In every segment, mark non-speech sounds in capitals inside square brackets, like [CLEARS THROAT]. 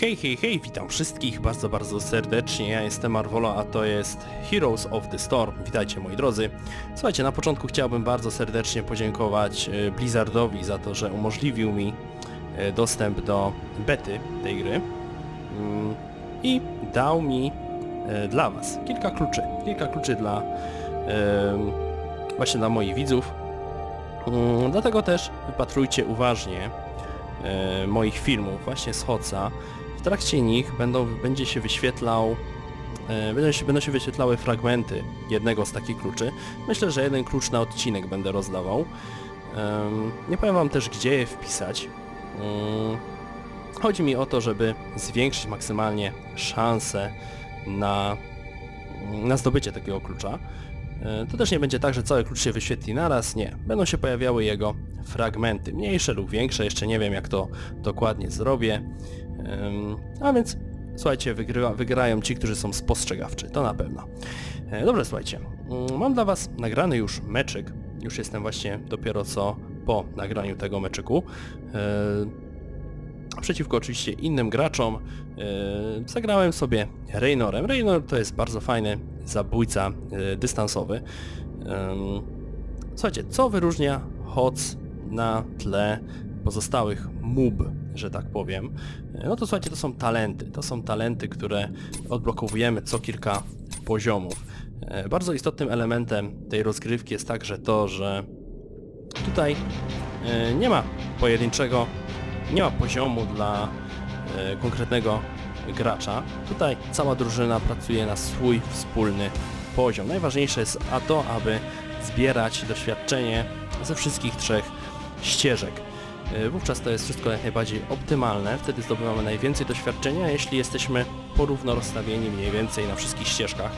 Hej, hej, hej, witam wszystkich bardzo, bardzo serdecznie. Ja jestem Marvolo, a to jest Heroes of the Storm. Witajcie moi drodzy. Słuchajcie, na początku chciałbym bardzo serdecznie podziękować e, Blizzardowi za to, że umożliwił mi e, dostęp do bety tej gry Mm, i dał mi e, dla was kilka kluczy. Kilka kluczy dla właśnie dla moich widzów. Mm, Dlatego też wypatrujcie uważnie moich filmów właśnie z Hoca. W trakcie nich będą, będzie się wyświetlał e, będą się, będą się wyświetlały fragmenty jednego z takich kluczy. Myślę, że jeden klucz na odcinek będę rozdawał. Nie powiem wam też gdzie je wpisać. Mm, Chodzi mi o to, żeby zwiększyć maksymalnie szanse na, na zdobycie takiego klucza. E, To też nie będzie tak, że cały klucz się wyświetli naraz, nie. Będą się pojawiały jego fragmenty, mniejsze lub większe, jeszcze nie wiem jak to dokładnie zrobię. A więc, słuchajcie, wygrywa, wygrają ci, którzy są spostrzegawczy, to na pewno. E, Dobrze, słuchajcie, mm, mam dla was nagrany już meczyk, już jestem właśnie dopiero co po nagraniu tego meczyku. E, Przeciwko oczywiście innym graczom e, zagrałem sobie Reynorem. Reynor to jest bardzo fajny zabójca dystansowy. Słuchajcie, co wyróżnia HOC na tle pozostałych MUB, że tak powiem? No to słuchajcie, to są talenty. To są talenty, które odblokowujemy co kilka poziomów. E, Bardzo istotnym elementem tej rozgrywki jest także to, że tutaj e, nie ma pojedynczego, nie ma poziomu dla e, konkretnego gracza. Tutaj cała drużyna pracuje na swój wspólny poziom. Najważniejsze jest a to, aby zbierać doświadczenie ze wszystkich trzech ścieżek. E, Wówczas to jest wszystko jak najbardziej optymalne, wtedy zdobywamy najwięcej doświadczenia, jeśli jesteśmy porówno rozstawieni mniej więcej na wszystkich ścieżkach.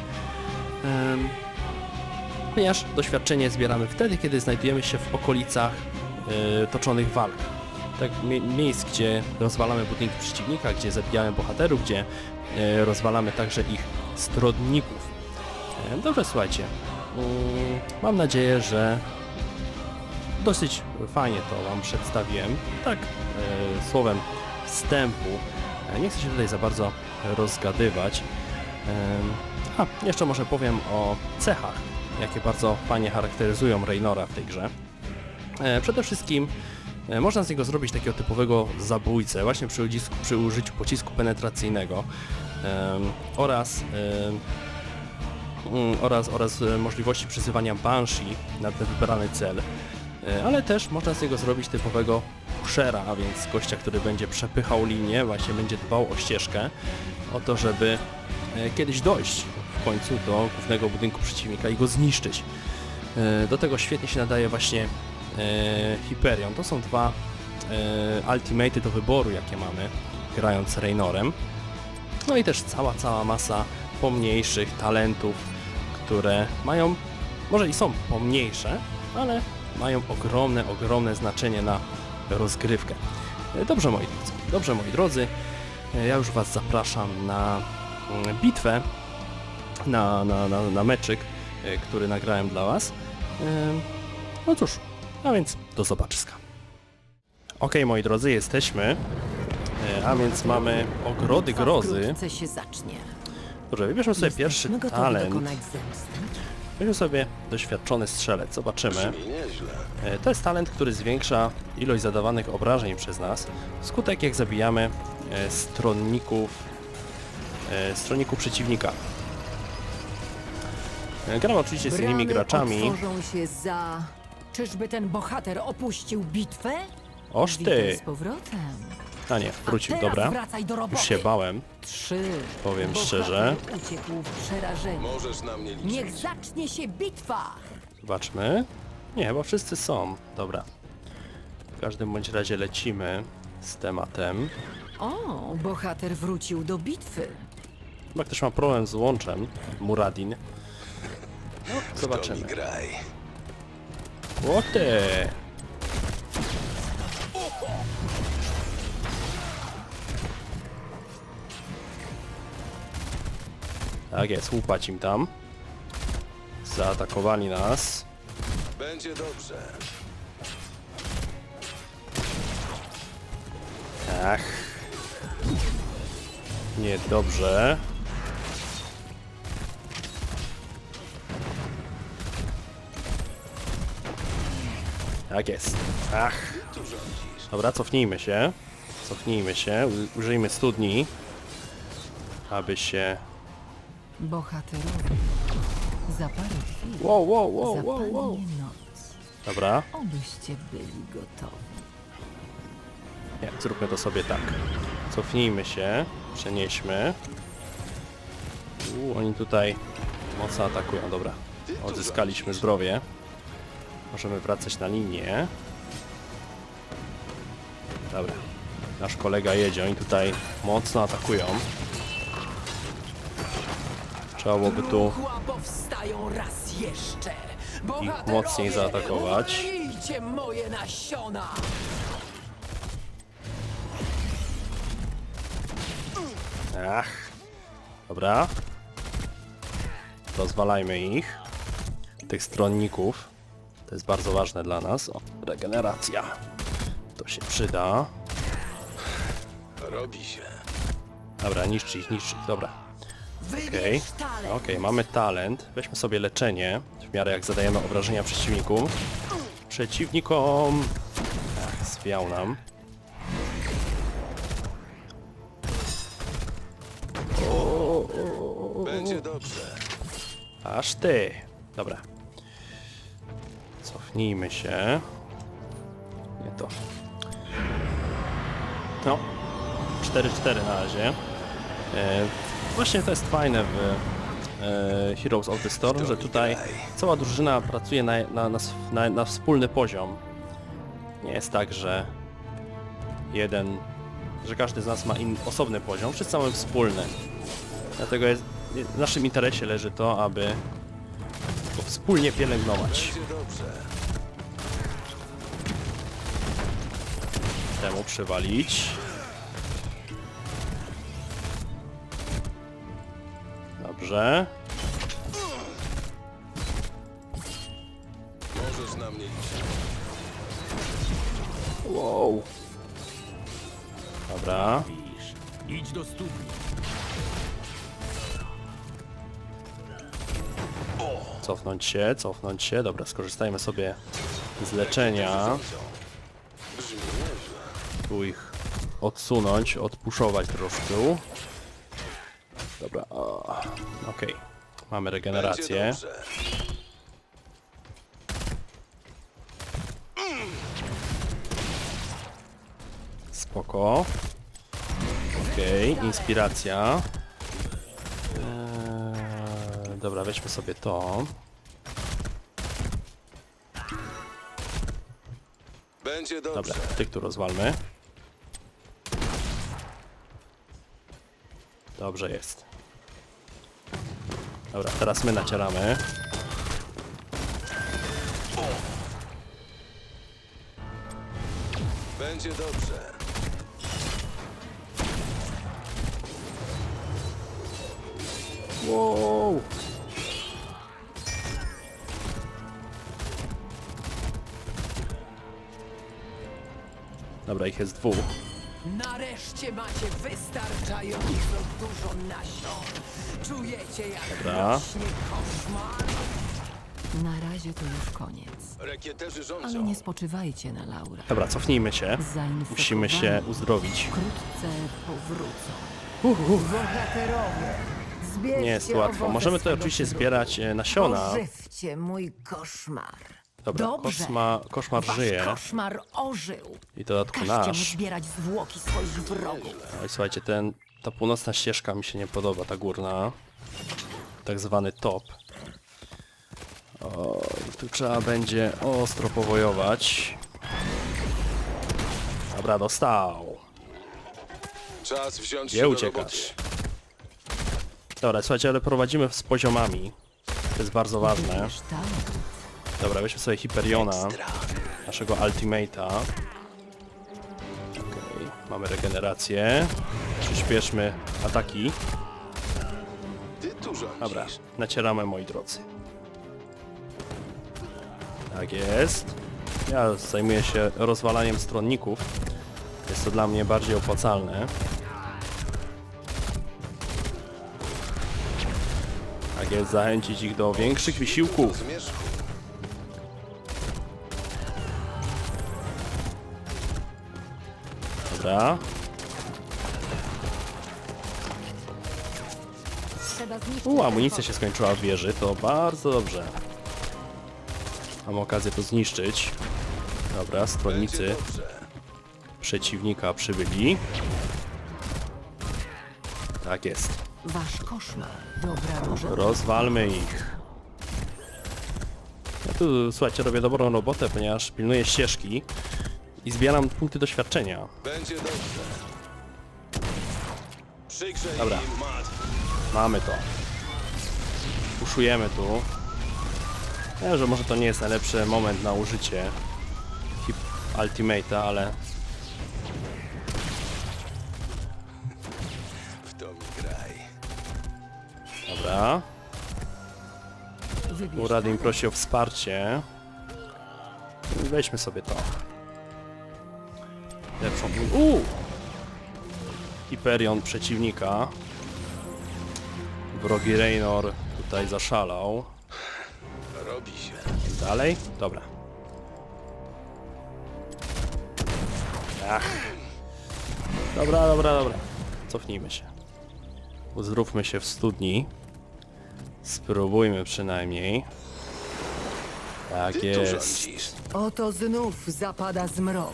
Ponieważ doświadczenie zbieramy wtedy, kiedy znajdujemy się w okolicach e, toczonych walk. Tak, mie miejsc, gdzie rozwalamy budynki przeciwnika, gdzie zabijamy bohaterów, gdzie e, rozwalamy także ich stronników. E, dobrze, słuchajcie. Mm, mam nadzieję, że dosyć fajnie to Wam przedstawiłem. Tak, e, słowem wstępu. E, nie chcę się tutaj za bardzo rozgadywać. Em, A, jeszcze może powiem o cechach, jakie bardzo fajnie charakteryzują Reynora w tej grze. E, Przede wszystkim e, można z niego zrobić takiego typowego zabójcę, właśnie przy, przy użyciu pocisku penetracyjnego em, oraz, em, mm, oraz, oraz e, możliwości przyzywania Banshee na ten wybrany cel. E, Ale też można z niego zrobić typowego pushera, a więc gościa, który będzie przepychał linię, właśnie będzie dbał o ścieżkę, o to, żeby e, kiedyś dojść w końcu do głównego budynku przeciwnika i go zniszczyć. E, Do tego świetnie się nadaje właśnie Hyperion. To są dwa ultimaty do wyboru, jakie mamy grając Reynorem. No i też cała, cała masa pomniejszych talentów, które mają, może i są pomniejsze, ale mają ogromne, ogromne znaczenie na rozgrywkę. E, Dobrze moi drodzy, dobrze moi drodzy, e, ja już Was zapraszam na mm, bitwę, na, na, na, na meczyk, e, który nagrałem dla Was. No cóż, a więc do zobaczyska. Ok, moi drodzy, jesteśmy. A więc mamy ogrody grozy. Się zacznie. Dobrze, wybierzmy sobie pierwszy Jesteśmy talent. Weźmy sobie doświadczony strzelec, zobaczymy. E, To jest talent, który zwiększa ilość zadawanych obrażeń przez nas, wskutek jak zabijamy e, stronników, e, stronników przeciwnika. Gram oczywiście z innymi graczami. się za... Czyżby ten bohater opuścił bitwę? Oż ty! z powrotem. A nie, wrócił, A dobra. do. Już się bałem. Trzy. Powiem szczerze. uciekł w przerażeniu. Możesz na mnie liczyć. Niech zacznie się bitwa! Zobaczmy. Nie, chyba wszyscy są. Dobra. W każdym bądź razie lecimy z tematem. O, bohater wrócił do bitwy. Chyba ktoś ma problem z łączem. Muradin. No, zobaczymy. Graj. Łoty! Tak jest, łupać im tam. Zaatakowali nas. Będzie dobrze. Ach. Niedobrze. Tak jest. Ach. Dobra, cofnijmy się. Cofnijmy się. Użyjmy studni. Aby się... Bohaterowie. Za parę chwil Wow, wow, wow, wow, zapadnie wow. noc. Dobra. Obyście byli gotowi. Nie, zróbmy to sobie tak. Cofnijmy się. Przenieśmy. Uuu, oni tutaj mocno atakują. Dobra. Odzyskaliśmy zdrowie. Możemy wracać na linię. Dobra. Nasz kolega jedzie. Oni tutaj mocno atakują. Trzeba byłoby tu Chła powstają raz jeszcze. Ich mocniej zaatakować. Uwolnijcie moje nasiona. Ach. Dobra. Rozwalajmy ich. Tych stronników. To jest bardzo ważne dla nas. O, regeneracja. To się przyda. Robi się. Dobra, niszczy ich, niszczy ich. Dobra. Okej. talent. Okej, mamy talent. Weźmy sobie leczenie. W miarę jak zadajemy obrażenia przeciwnikom. Przeciwnikom! Ach, zwiał nam. Będzie dobrze. Aż ty. Dobra. Cofnijmy się. Nie to. No. 4-4 na razie. E, właśnie to jest fajne w e, Heroes of the Storm, że tutaj cała drużyna pracuje na, na, na, na, wspólny poziom. Nie jest tak, że jeden, że każdy z nas ma in, osobny poziom, wszyscy mamy wspólny. Dlatego jest, w naszym interesie leży to, aby go wspólnie pielęgnować. Temu przywalić. Dobrze. Możesz na mnie liczyć. Wow. Dobra. Idź do studni. Cofnąć się, cofnąć się. Dobra, skorzystajmy sobie z leczenia. Brzmi nieźle. Tu ich odsunąć, odpuszować troszkę. Okej. Mamy Będzie regenerację. Spoko. Okej, inspiracja. Eee, dobra, weźmy sobie to. Będzie dobrze. Dobra, tych tu rozwalmy. Dobrze jest. Dobra, teraz my nacieramy. Będzie dobrze. Wow. Dobra, ich jest dwóch. Nareszcie macie wystarczająco dużo nasion. Czujecie jak Dobra. rośnie koszmar? Na razie to już koniec. Rekieterzy Ale rządzą. nie spoczywajcie na laurach. Dobra, cofnijmy się. Zainfekowani Musimy się uzdrowić. Wkrótce powrócą. Bohaterowie, zbierzcie Nie jest łatwo. owoce Możemy tutaj swego oczywiście trudu. zbierać e, nasiona. Ożywcie mój koszmar. Dobra, Dobrze. kosma, koszmar Wasz żyje. koszmar ożył. I dodatku Każcie mu nasz. zbierać zwłoki swoich wrogów. Oj, słuchajcie, ten, ta północna ścieżka mi się nie podoba, ta górna. Tak zwany top. O, tu trzeba będzie ostro powojować. Dobra, dostał. Czas wziąć Gdzie się do uciekasz? Dobra, słuchajcie, ale prowadzimy z poziomami. To jest bardzo ważne. Talent. Dobra, weźmy sobie Hyperiona, naszego Ultimate'a. Okej, mamy regenerację. Przyspieszmy ataki. Dobra, nacieramy moi drodzy. Tak jest. Ja zajmuję się rozwalaniem stronników. Jest to dla mnie bardziej opłacalne. Tak jest, zachęcić ich do większych wysiłków. Dobra. Trzeba zniszczyć U, amunicja się skończyła w wieży, to bardzo dobrze. Mam okazję to zniszczyć. Dobra, stronnicy przeciwnika przybyli. Tak jest. Wasz koszmar. Dobra, może Rozwalmy ich. Ja tu, słuchajcie, robię dobrą robotę, ponieważ pilnuję ścieżki i zbieram punkty doświadczenia. Będzie dobrze. Przygrzej Dobra. im mat. Mamy to. Puszujemy tu. Wiem, że może to nie jest najlepszy moment na użycie hip ultimate'a, ale W to mi graj. dobra. wybierz Uradim prosi o wsparcie. Weźmy sobie to. Lepszą. Uuu! Hyperion przeciwnika. Wrogi Raynor tutaj zaszalał. Robi się. Dalej? Dobra. Ach. Dobra, dobra, dobra. Cofnijmy się. Uzdrówmy się w studni. Spróbujmy przynajmniej. Tak Ty tu jest. rządzisz. Oto znów zapada zmrok.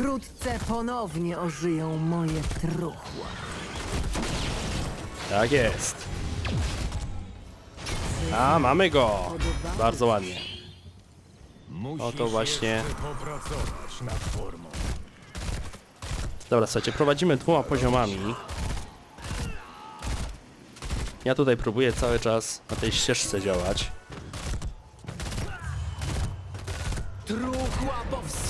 Wkrótce ponownie ożyją moje truchła. Tak jest. A, mamy go! Bardzo ładnie. Oto właśnie- jeszcze popracować nad formą. Dobra, słuchajcie, prowadzimy dwoma poziomami. Ja tutaj próbuję cały czas na tej ścieżce działać.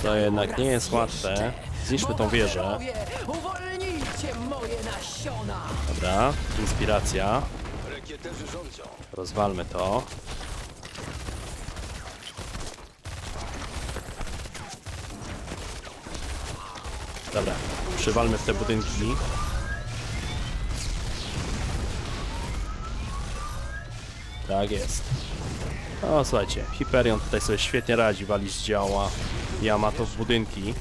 To jednak nie jest łatwe. Zniszczmy tą wieżę. Dobra, inspiracja. Rozwalmy to. Dobra, przywalmy w te budynki. Tak jest. O, słuchajcie, Hyperion tutaj sobie świetnie radzi, wali z działa. Yamato w budynki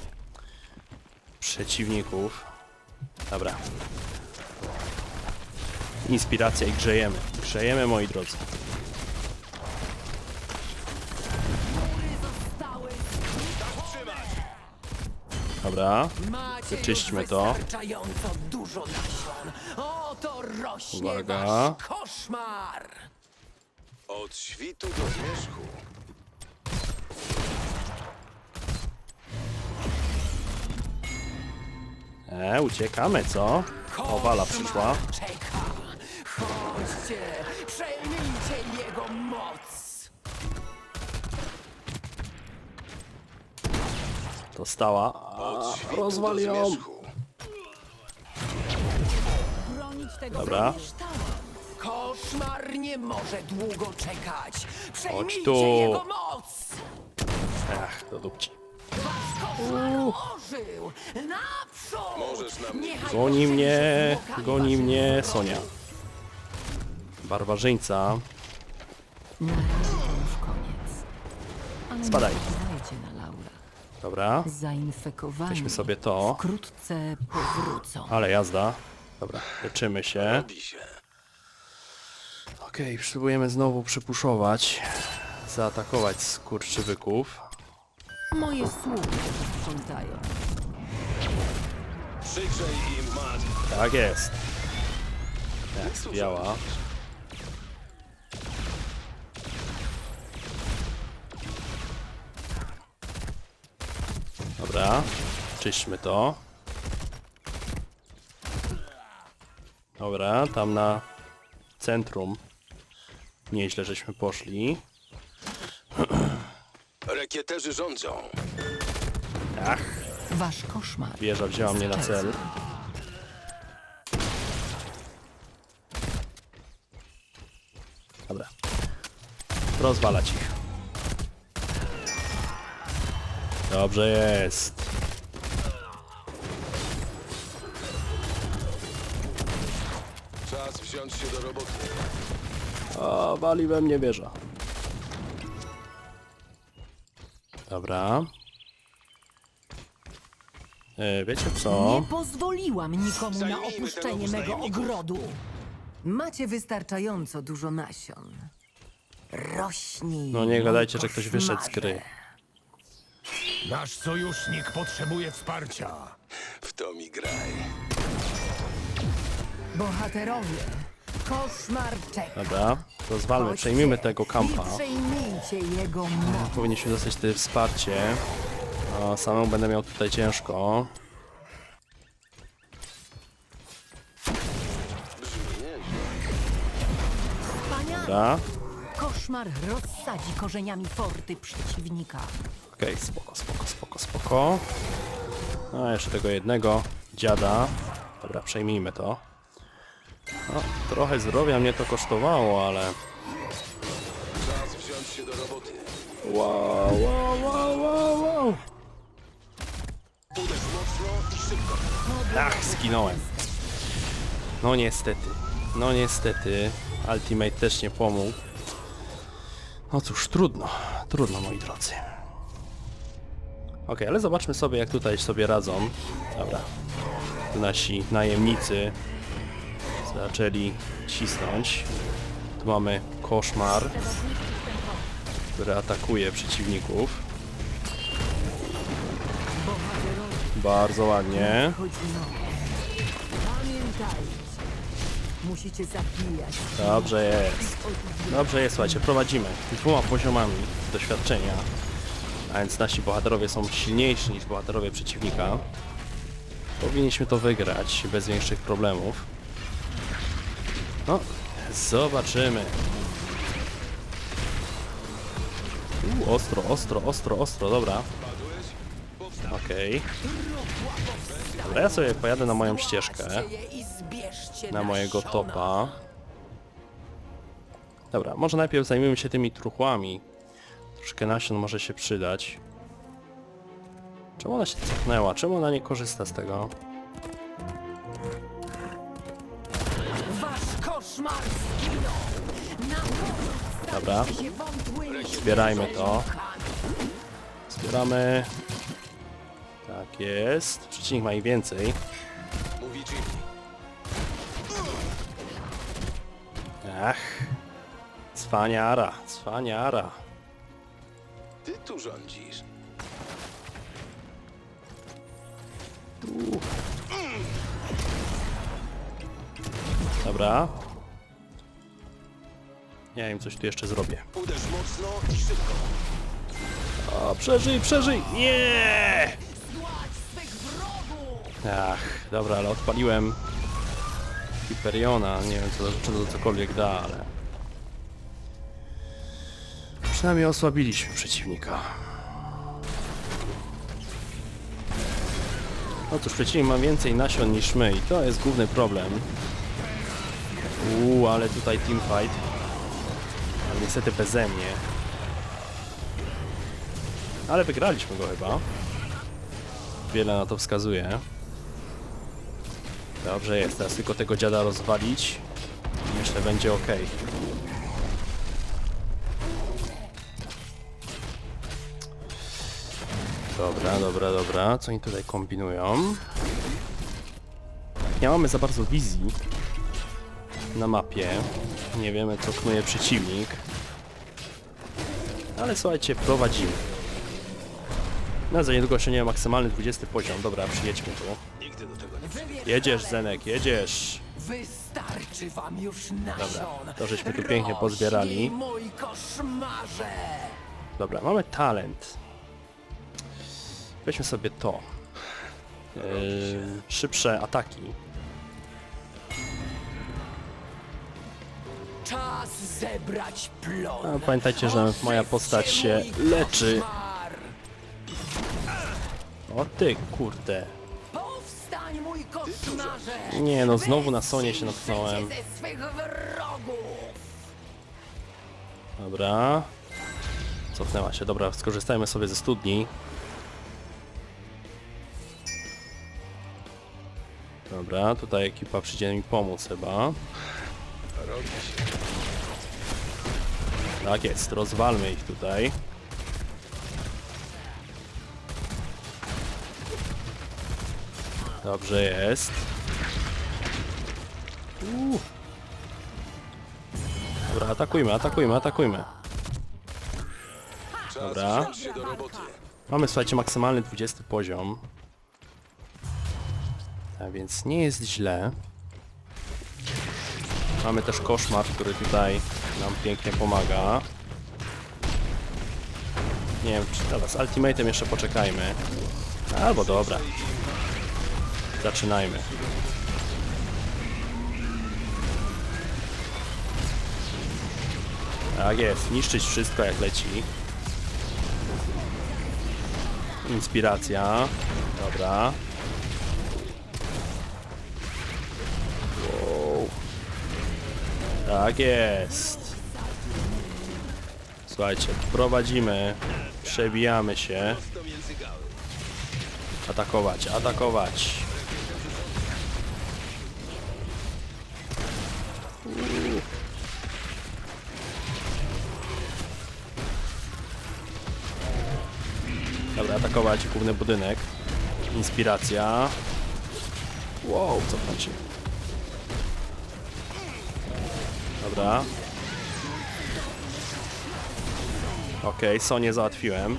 przeciwników. Dobra. Inspiracja i grzejemy. Grzejemy, moi drodzy. Dobra. Wyczyśćmy to. Uwaga. koszmar! Od świtu do zmierzchu. E, uciekamy, co? O, Wala przyszła. Czeka! Chodźcie! Przejmijcie jego moc! Dostała. Od A, świtu rozwal do ją. zmierzchu. bronić tego Dobra. Koszmar nie może długo czekać! Przejmijcie tu. jego moc! Ach, do dupci. Koszmar ożył! Naprzód! Niechaj Goni mnie, zwłokami goni waszych mnie wrogów. Sonia. Barbarzyńca. Na razie to już koniec. Ale Spadaj. nie zbierajcie na laurach. Dobra, Zainfekowani weźmy sobie to. wkrótce powrócą. Ale jazda. Dobra, leczymy się. Robi się. Okej, spróbujemy znowu przypuszować. Zaatakować skurczybyków. Moje sprzątają. Im mat. Tak jest. Jak biała. Dobra, czyśćmy to. Dobra, tam na centrum nieźle żeśmy poszli. [CLEARS THROAT] Rekieterzy rządzą. Ach, Wasz koszmar. wieża wzięła mnie na cel. Dobra. Rozwalać ich. Dobrze jest. Czas wziąć się do roboty. A, wali we mnie wieża. Dobra. E, wiecie co? Nie pozwoliłam nikomu na Zajmijmy opuszczenie obóz mego ogrodu. Macie wystarczająco dużo nasion. Rośnij. No nie mój gadajcie, że ktoś wyszedł z koszmarze. gry. Nasz sojusznik potrzebuje wsparcia. W to mi graj. Bohaterowie, Dobra, to zwalmy, przejmijmy tego kampa. I przejmijcie jego moc. Powinniśmy dostać tutaj wsparcie. A samemu będę miał tutaj ciężko. Wspaniale. Dobra. Koszmar rozsadzi korzeniami forty przeciwnika. Okej, spoko, spoko, spoko, spoko. A jeszcze tego jednego dziada. Dobra, przejmijmy to. No, trochę zdrowia mnie to kosztowało, ale... Czas wziąć się do roboty. Wow, wow, wow, wow, wow. Uderz mocno i szybko. Ach, skinąłem. No niestety. No niestety. Ultimate też nie pomógł. No cóż, trudno. Trudno, moi drodzy. Okej, ale zobaczmy sobie, jak tutaj sobie radzą. Dobra. Tu nasi najemnicy zaczęli cisnąć. Tu mamy koszmar, który atakuje przeciwników. Bardzo ładnie. Dobrze jest. Dobrze jest, słuchajcie, prowadzimy dwoma poziomami doświadczenia. A więc nasi bohaterowie są silniejsi niż bohaterowie przeciwnika. Powinniśmy to wygrać bez większych problemów. No, zobaczymy. U, ostro, ostro, ostro, ostro, dobra. Okej. Dobra, ja sobie pojadę na moją ścieżkę na mojego topa. Dobra, może najpierw zajmiemy się tymi truchłami. Troszkę nasion może się przydać. Czemu ona się cofnęła? Czemu ona nie korzysta z tego? Koszmar zginął. Na pomoc Dobra, się wątłymi zbierajmy to. Zbieramy. Tak jest. Przeciwnik ma ich więcej. Mówi Jimmy. Ach. Cwaniara, cwaniara. Ty tu rządzisz. Dobra. Ja im coś tu jeszcze zrobię. Uderz mocno i szybko. O, przeżyj, przeżyj! Nie! Ach, dobra, ale odpaliłem Hyperiona, nie wiem co, czy to cokolwiek da, ale... Przynajmniej osłabiliśmy przeciwnika. No cóż, przeciwnik ma więcej nasion niż my i to jest główny problem. Uuu, ale tutaj teamfight. Niestety beze mnie. Ale wygraliśmy go chyba. Wiele na to wskazuje. Dobrze jest, teraz tylko tego dziada rozwalić myślę będzie ok. Dobra, dobra, dobra. Co oni tutaj kombinują? Nie mamy za bardzo wizji na mapie. Nie wiemy co knuje przeciwnik. Ale słuchajcie, prowadzimy. No za niedługo osiągniemy maksymalny 20 poziom. Dobra, przyjedźmy tu. Nigdy do tego nie Jedziesz, Zenek, jedziesz. Wystarczy wam już nasion. to żeśmy tu pięknie pozbierali. Rośnij, mój koszmarze! Dobra, mamy talent. Weźmy sobie to. Yy, szybsze ataki. Czas zebrać plon. A, pamiętajcie, że moja postać się leczy. O ty, kurde. Powstań, mój koszmarze! Nie no, znowu na Sonie się Wystrzel natknąłem. się ze swych wrogów! Dobra. Cofnęła się, dobra, skorzystajmy sobie ze studni. Dobra, tutaj ekipa przyjdzie mi pomóc chyba. robi się. Tak jest, rozwalmy ich tutaj. Dobrze jest. Dobra, atakujmy, atakujmy, atakujmy. Dobra. Mamy, słuchajcie, maksymalny 20 poziom. Tak więc nie jest źle. Mamy też koszmar, który tutaj nam pięknie pomaga. Nie wiem, czy teraz z ultimatem jeszcze poczekajmy. Albo dobra. Zaczynajmy. Tak jest, niszczyć wszystko jak leci. Inspiracja. Dobra. Wow. Tak jest. Słuchajcie, prowadzimy. Przebijamy się. Atakować, atakować. Dobra, atakować główny budynek. Inspiracja. Wow, cofnąć się. Dobra. Okej, Sonię załatwiłem.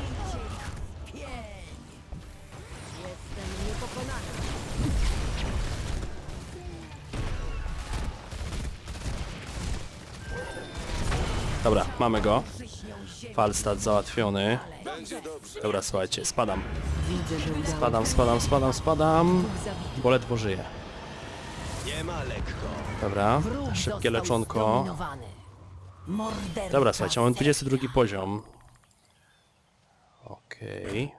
Dobra, mamy go. Falstad załatwiony. Dobra, słuchajcie, spadam. Spadam, spadam, spadam, spadam. Bo ledwo żyję. Nie ma lekko. Dobra, szybkie leczonko. Dobra, słuchajcie, mamy seks. 22 poziom. Okej.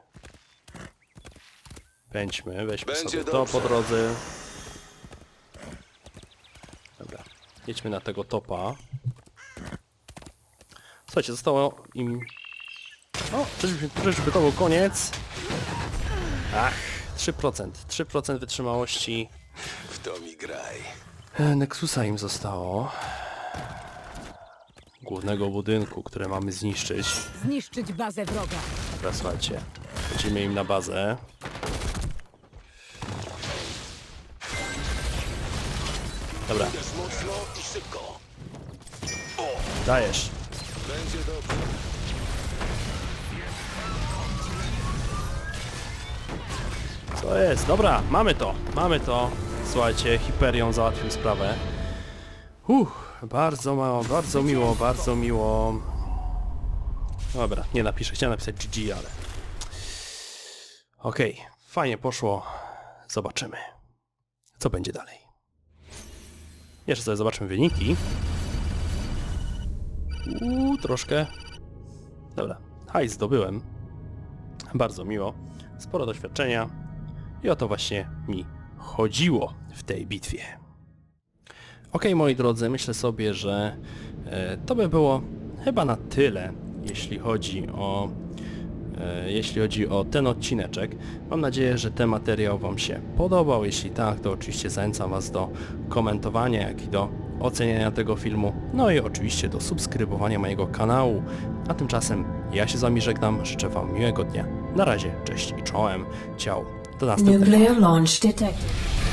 Pędźmy, weźmy Będzie sobie to dobrze. po drodze. Dobra, jedźmy na tego topa. Słuchajcie, zostało im... O, czyżby, czyżby to był koniec? Ach, 3%. 3% wytrzymałości W to mi graj. E, Nexusa im zostało. Głównego budynku, które mamy zniszczyć. Zniszczyć bazę wroga. Dobra, słuchajcie. Lecimy im na bazę. Dobra, Też mocno i szybko. dajesz. Będzie dobrze. Co jest? Dobra, mamy to. Mamy to. Słuchajcie, Hyperion załatwił sprawę. Uff, bardzo mało, bardzo miło, bardzo miło. Dobra, nie napiszę, chciałem napisać GG, ale... Okej, fajnie poszło. Zobaczymy, co będzie dalej. Jeszcze sobie zobaczymy wyniki. Uuu, troszkę. Dobra, hajs zdobyłem. Bardzo miło. Sporo doświadczenia. I o to właśnie mi chodziło w tej bitwie. Ok, moi drodzy, myślę sobie, że e, to by było chyba na tyle, jeśli chodzi o e, jeśli chodzi o ten odcineczek. Mam nadzieję, że ten materiał Wam się podobał. Jeśli tak, to oczywiście zachęcam Was do komentowania, jak i do oceniania tego filmu. No i oczywiście do subskrybowania mojego kanału. A tymczasem ja się z Wami żegnam. Życzę Wam miłego dnia. Na razie, cześć i czołem. Ciao. Nuclear launch detected.